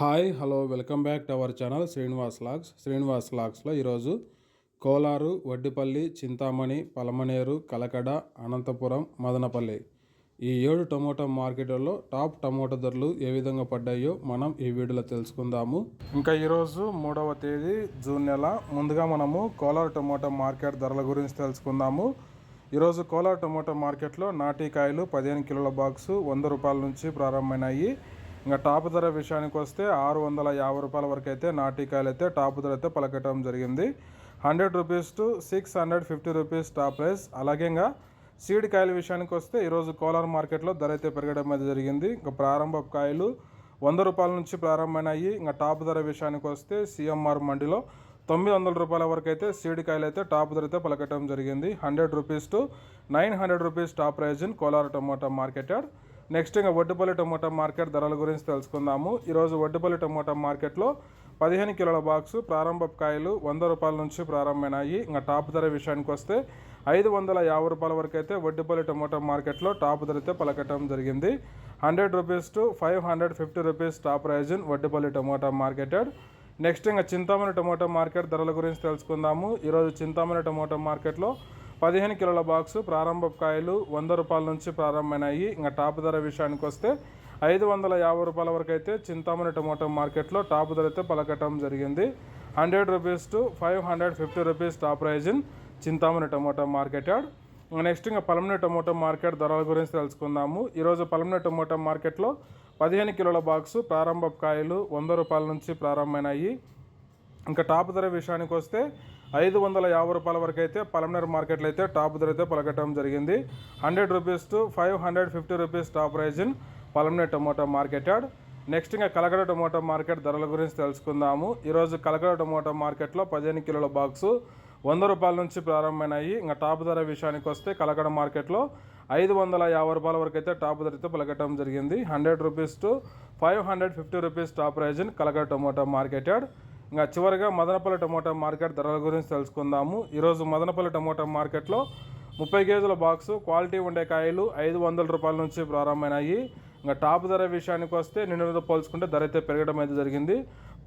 Hi hello welcome back to our channel Srinivas logs. Srinivas లాగ్స్లో ఈరోజు కోలారు వడ్డిపల్లి చింతామణి పలమనేరు కలకడ అనంతపురం మదనపల్లి ఈ ఏడు tomato మార్కెట్లలో టాప్ టమోటా ధరలు ఏ విధంగా పడ్డాయో మనం ఈ వీడియోలో తెలుసుకుందాము. ఇంకా ఈరోజు మూడవ తేదీ జూన్ నెల. ముందుగా మనము కోలారు టమోటా మార్కెట్ ధరల గురించి తెలుసుకుందాము. ఈరోజు కోలార్ టమోటా మార్కెట్లో నాటికాయలు పదిహేను కిలోల బాక్సు వంద రూపాయల నుంచి ప్రారంభమైనాయి. ఇంకా టాప్ ధర విషయానికి వస్తే ఆరు వందల యాభై రూపాయల వరకు అయితే నాటికాయలు అయితే టాప్ ధర అయితే పలకటం జరిగింది. Hundred rupees to six hundred fifty rupees top price. అలాగే ఇంకా సీడ్ కాయల విషయానికి వస్తే ఈరోజు కోలార్ మార్కెట్లో ధర అయితే పెరగడం అయితే జరిగింది. ఇంకా ప్రారంభ కాయలు వంద రూపాయల నుంచి ప్రారంభమైనాయి. ఇంకా టాప్ ధర విషయానికి వస్తే సిఎంఆర్ మండిలో తొమ్మిది వందల రూపాయల వరకు అయితే సీడ్ కాయలు అయితే టాప్ ధర అయితే పలకటం జరిగింది. Hundred rupees to nine hundred rupees top price in Kolar tomato market next ఇంకా వడ్డుపల్లి టమోటా మార్కెట్ ధరల గురించి తెలుసుకుందాము. ఈరోజు వడ్డుపల్లి టమోటా మార్కెట్లో పదిహేను కిలోల బాక్సు ప్రారంభ కాయలు వంద రూపాయల నుంచి ప్రారంభమైనాయి. ఇంకా టాప్ ధర విషయానికి వస్తే ఐదు వందల యాభై రూపాయల వరకు అయితే వడ్డిపల్లి టమోటా మార్కెట్లో టాప్ ధర అయితే పలకటం జరిగింది. Hundred rupees to five hundred fifty rupees top price in Vaddipalli tomato market next ఇంకా చింతామణి టమోటా మార్కెట్ ధరల గురించి తెలుసుకుందాము. ఈరోజు చింతామణి టమోటా మార్కెట్లో పదిహేను కిలోల బాక్సు ప్రారంభ కాయలు వంద రూపాయల నుంచి ప్రారంభమైనాయి. ఇంకా టాప్ ధర విషయానికి వస్తే ఐదు వందల యాభై రూపాయల వరకు అయితే చింతామణి టమాటో మార్కెట్లో టాప్ ధర అయితే పలకటం జరిగింది. Hundred rupees to five hundred fifty rupees top price in Chintamani tomato market yard. Next ఇంకా పలమని టమోటా మార్కెట్ ధరల గురించి తెలుసుకుందాము. ఈరోజు పలమని టమోటా మార్కెట్లో పదిహేను కిలోల బాక్సు ప్రారంభ కాయలు వంద రూపాయల నుంచి ప్రారంభమైనాయి. ఇంకా టాప్ ధర విషయానికి వస్తే ఐదు వందల యాభై రూపాయల వరకు అయితే పలమనేర్ మార్కెట్లో అయితే టాప్ ధర అయితే పలకటం జరిగింది. Hundred rupees to five hundred fifty rupees top price in Palamaner tomato market yard. Next ఇంకా కలకడ టొమాటో మార్కెట్ ధరల గురించి తెలుసుకుందాము. ఈరోజు కలకడ టొమాటో మార్కెట్లో పదిహేను కిలోల బాక్సు వంద రూపాయల నుంచి ప్రారంభమైనాయి. ఇంకా టాప్ ధర విషయానికి వస్తే కలకడ మార్కెట్లో ఐదు వందల యాభై రూపాయల వరకు అయితే టాప్ ధర అయితే పలకటం జరిగింది. Hundred rupees to five hundred fifty rupees top price in Kalakada tomato market yard. ఇంకా చివరిగా మదనపల్లి టమోటా మార్కెట్ ధరల గురించి తెలుసుకుందాము. ఈరోజు మదనపల్లి టమోటా మార్కెట్లో ముప్పై కేజీల బాక్సు క్వాలిటీ ఉండే కాయలు ఐదు వందల రూపాయల నుంచి ప్రారంభమైనాయి. ఇంకా టాప్ ధర విషయానికి వస్తే నిన్న పోల్చుకుంటే ధర అయితే పెరగడం అయితే జరిగింది.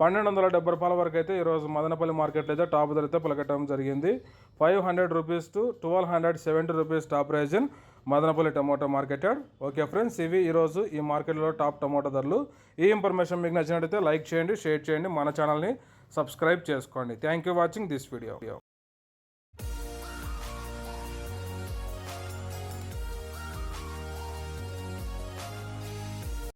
పన్నెండు వందల డెబ్బై రూపాయల వరకు అయితే ఈరోజు మదనపల్లి మార్కెట్లో అయితే టాప్ ధర అయితే పలకటం జరిగింది. Five hundred rupees to twelve hundred seventy rupees top region Madanapalle tomato market yard okay friends ఇవి ఈరోజు ఈ మార్కెట్లో టాప్ టమాటో ధరలు. ఈ ఇన్ఫర్మేషన్ మీకు నచ్చినట్టయితే లైక్ చేయండి షేర్ చేయండి మన ఛానల్ని సబ్స్క్రైబ్ చేసుకోండి. Thank you watching this video